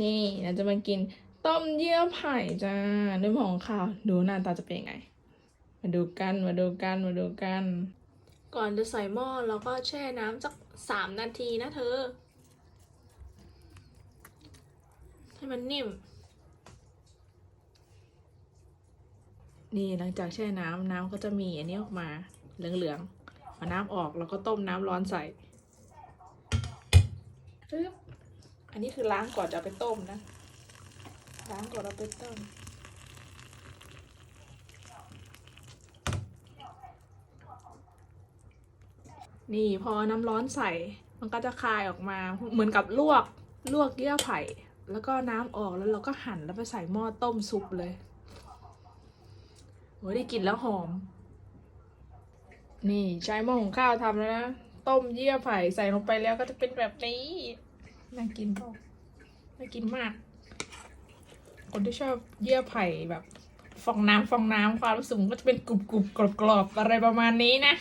นี่เราจะมากินต้มเยื่อไผ่จ้าด้วยหม้อของข้าว ดูหน้าตาจะเป็นยังไง มาดูกัน มาดูกัน มาดูกัน ก่อนจะใส่หม้อเราก็แช่น้ำสักสามนาทีนะเธอ ให้มันนิ่ม นี่หลังจากแช่น้ำน้ำก็จะมีอันนี้ออกมาเหลืองๆเอาน้ำออกแล้วก็ต้มน้ำร้อนใส่ปึ๊บ อันนี้คือล้างก่อนจะเอาไปต้มนะ ล้างก่อนเอาไปต้ม นี่พอน้ำร้อนใส่ มันก็จะคายออกมา เหมือนกับลวก ลวกเยื่อไผ่ แล้วก็น้ำออกแล้วเราก็หั่นแล้วไปใส่หม้อต้มซุปเลยโอ้ยได้กลิ่นแล้วหอม นี่ใช้หม้อหุงข้าวทำแล้วนะ ต้มเยื่อไผ่ใส่ลงไปแล้วก็จะเป็นแบบนี้ น่ากินเปล่าน่ากินมาก คนที่ชอบเยื่อไผ่แบบฟองน้ำฟองน้ำความรู้สึกมันก็จะเป็นกรุบกรุบกรอบกรอบอะไรประมาณนี้นะ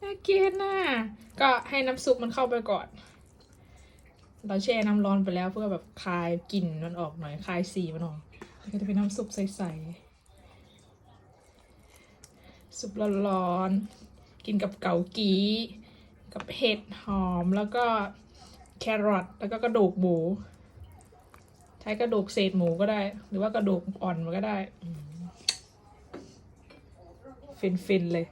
น่ากินน่ะก็ให้น้ำซุปมันเข้าไปก่อน เราแช่น้ำร้อนไปแล้วเพื่อแบบคลายกลิ่นมันออกหน่อยคลายสีมันออกก็จะเป็นน้ำซุปใสๆซุปร้อนๆกินกับเกากีกับเห็ดหอมแล้วก็ แครอทแล้วก็กระดูกหมู ใช้กระดูกเศษหมูก็ได้ หรือว่ากระดูกอ่อนมันก็ได้ ฟินๆเลย